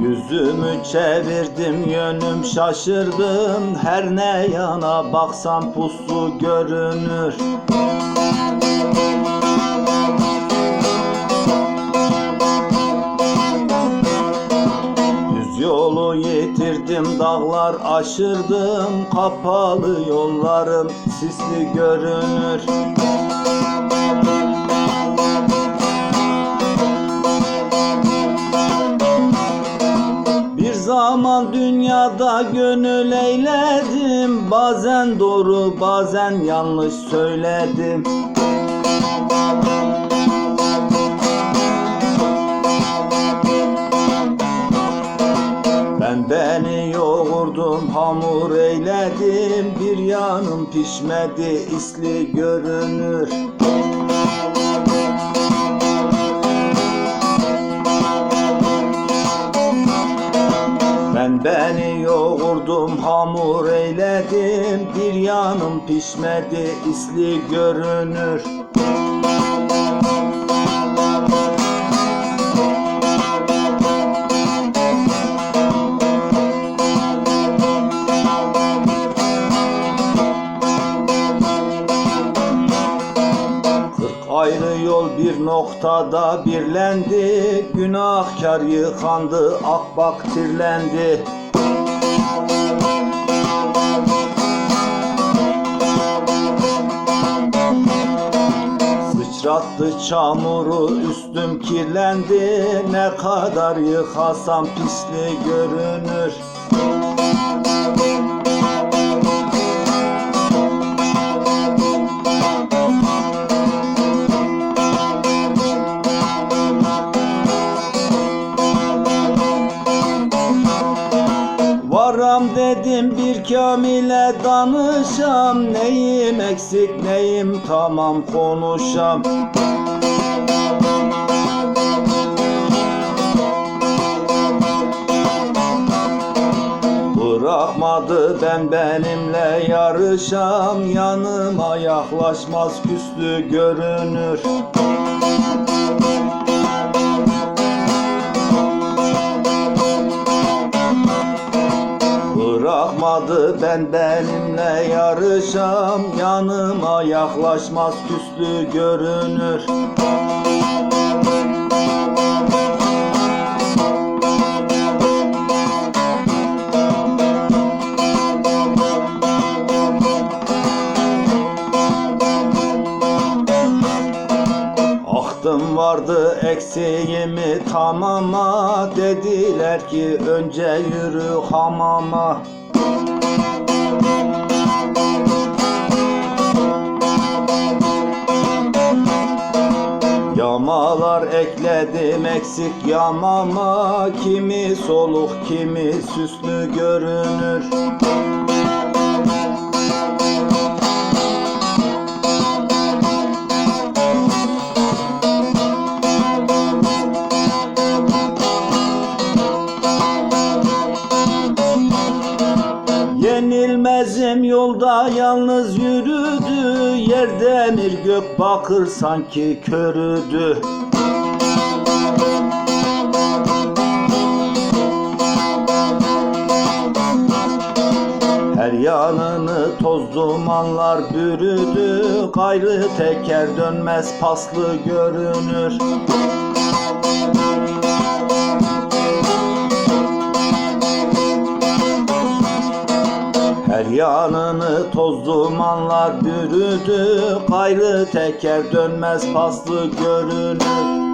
Yüzümü çevirdim yönüm şaşırdım. Her ne yana baksam puslu görünür yitirdim dağlar aşırdım Kapalı yollarım sisli görünür. Bir zaman dünyada gönül eyledim Bazen doğru bazen yanlış söyledim hamur eyledim Bir yanım pişmedi isli görünür. Ben beni yoğurdum hamur eyledim Bir yanım pişmedi isli görünür ayrı yol bir noktada birlendi. Günahkar yıkandı akbak tirlendi Sıçrattı çamuru üstüm kirlendi. Ne kadar yıkasam pisli görünür Varam dedim bir kamile danışam. Neyim eksik neyim tamam konuşam. Bırakmadı ben benimle yarışam. Yanıma yaklaşmaz küslü görünür Bırakmadı. Ben benimle yarışam Yanıma yaklaşmaz küslü görünür vardı eksiğimi tamama Dediler ki önce yürü hamama. Yamalar ekledim eksik yamama. Kimi soluk kimi süslü görünür Yenilmezim yolda yalnız yürüdü Yer demir gök bakır sanki körüdü. Her yanını toz dumanlar bürüdü Gayrı teker dönmez paslı görünür yanını toz dumanlar bürüdü Gayrı teker dönmez paslı görünür